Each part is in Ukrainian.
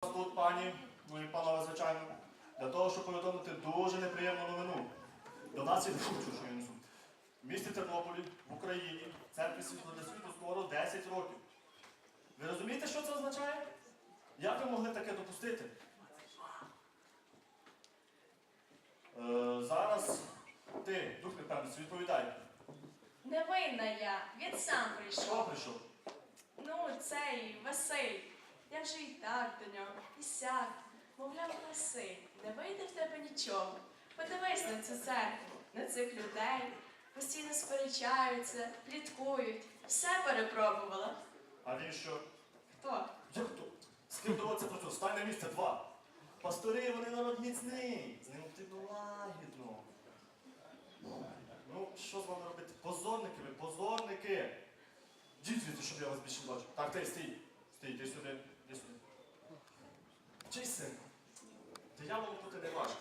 тут, пані, ну і панове, звичайно, для того, щоб повідомити дуже неприємну новину. До нас що я несу. В місті Тернополі, в Україні, церкві світло для світу скоро 10 років. Ви розумієте, що це означає? Як ви могли таке допустити? Е, зараз ти, дух непевності, відповідай. Невинна я, він сам прийшов. прийшов? Ну, цей Василь. Я вже і так до нього, і сяк. Мовляв, Василь, не вийде в тебе нічого. Подивись на цю церкву, на цих людей. Постійно сперечаються, пліткують. Все перепробувала. А він що? Хто? Як то? З ким доводиться працювати? Стань на місце два. Пастори, вони народ міцний. З ним потрібно лагідно. Ну, що з вами робити? Позорники ви, позорники. Діть звідси, щоб я вас більше бачив. Так, ти стій. Стій, йди сюди, йди сюди. Чий син? Дияволу бути не важко.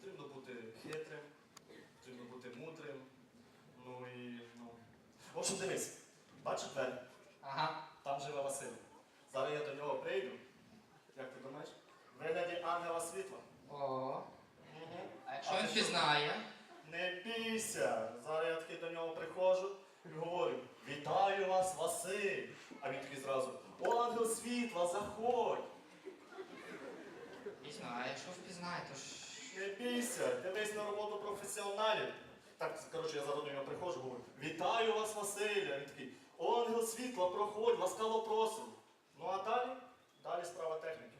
Потрібно бути хитрим, потрібно бути мудрим. Ну і, ну. В общем, дивись. Бачиш двері? Ага. Там живе Василь. Зараз я до нього прийду. Як ти думаєш? Вигляді ангела світла. О. Угу. А якщо він пізнає? Не бійся. Зараз я таки до нього приходжу і говорю: Вітаю вас, Василь! А він такий зразу: О, ангел світла, заходь! Пізнає, якщо впізнає, то ж. Не бійся, дивись на роботу професіоналів. Так, коротше, я зараз до нього приходжу, говорю, вітаю вас, Василя. Він такий, о, ангел світла, проходь, ласкаво просимо. Ну а? Далі справа техніки.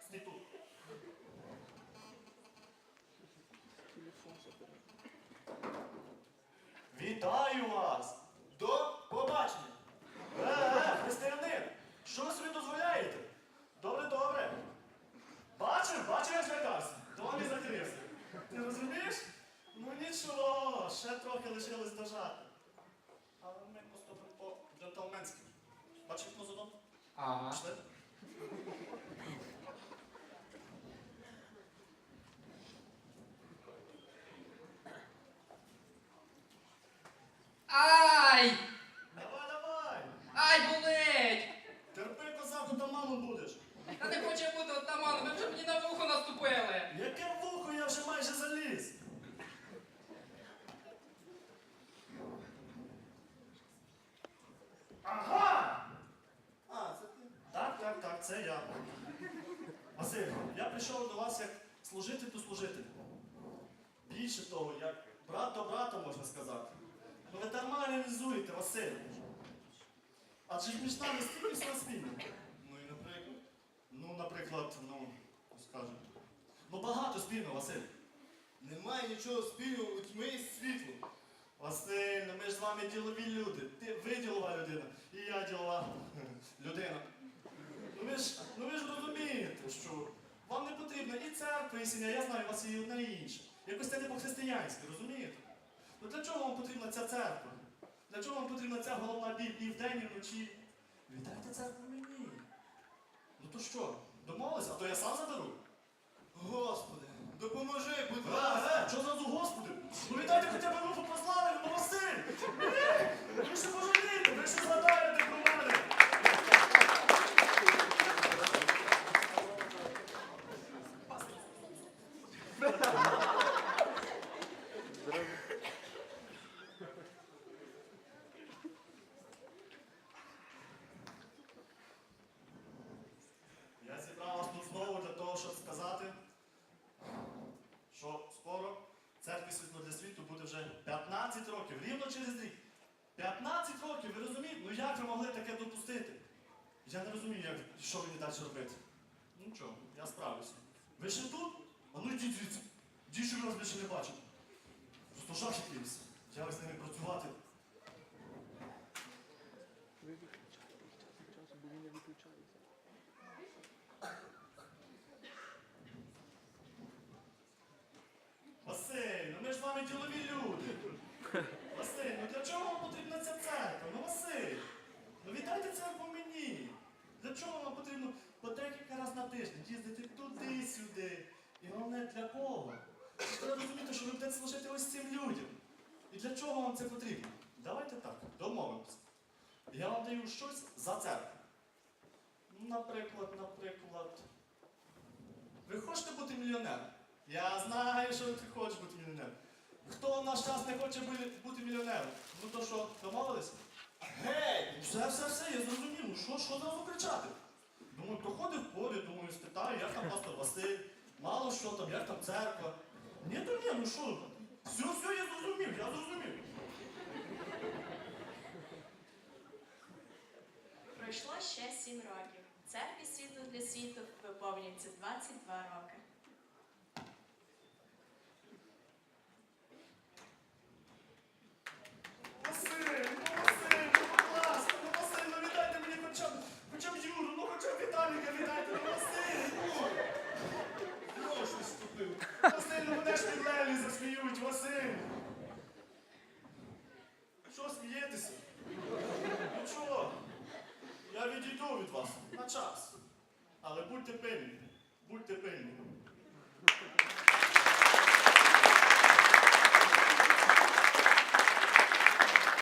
Стій тут. Вітаю вас! До побачення! Е, е, християнин! Що ви собі дозволяєте? Добре, добре. Бачив, бачив, як злякався. Домі закрився. Ти розумієш? Ну нічого, ще трохи лишилось дожати. Але ми поступимо по-джентльменськи. Бачив позаду? Ага. Пішли? Ай! Давай, давай! Ай, болить! Терпи, козаку, там маму будеш. Та не хоче бути отаманом, ви вже мені на вухо наступили. Яке вухо, я вже майже заліз. Ага! А, це ти? Так, так, так, це я. Василь, я прийшов до вас як служитель до служителя. Більше того, як брат до брата, можна сказати. Ну ви дарма реалізуєте, Василь. Адже ж між нами стільки всього спільного. Ну і наприклад. Ну, наприклад, ну, скажемо. Ну багато спільного, Василь. Немає нічого спільного у тьми і світлу. Василь, ну ми ж з вами ділові люди. Ти ви ділова людина, і я ділова людина. Ну ви ж, ну ви ж розумієте, що вам не потрібна і церква, і сім'я, я знаю, у вас є і одна і інша. Якось це не по-християнськи, розумієте? Ну для чого вам потрібна ця церква? Для чого вам потрібна ця головна біль і вдень, і вночі? Віддайте церкву мені. Ну то що, домовилися? А то я сам заберу. Господи, допоможи, будь Е, ласка. е, що зразу господи? Ну віддайте хоча б руку прослави, ну Василь! Е, Ви ще пожалієте, ви ще згадаєте про мене! Я зібрав вас тут знову для того, щоб сказати, що скоро церкві світло для світу буде вже 15 років, рівно через рік. 15 років, ви розумієте? Ну як ви могли таке допустити? Я не розумію, як, що мені далі робити. Ну чого, я справлюся. Ви ще тут? А ну йдіть звідси. Йдіть, щоб я вас більше не бачив. Просто жах якийсь. З ними працювати? Ви виключаєте, час, бо він не ну ми ж з вами ділові люди. Василь, ну для чого вам потрібна ця церква? Ну Василь, ну віддайте церкву мені. Для чого вам потрібно по декілька разів на тиждень їздити туди-сюди? І головне для кого? Ви Треба розуміти, що ви будете служити ось цим людям. І для чого вам це потрібно? Давайте так, домовимося. Я вам даю щось за церкву. Наприклад, наприклад, Я знаю, що ти хочеш бути мільйонером. Хто в наш час не хоче бути- бути мільйонером? Ну то що, домовились? Гей, все, все, все, я зрозумів. Ну що, що зразу кричати? Думаю, проходив поряд, думаю, спитаю, як там пастор Василь, мало що там, як там церква. Ні, то ні, ну що? Все, все, я зрозумів, я зрозумів. Пройшло ще сім років. Церкві світу для світу виповнюється 22 роки. відійду від вас на час. Але будьте пильні, будьте пильні.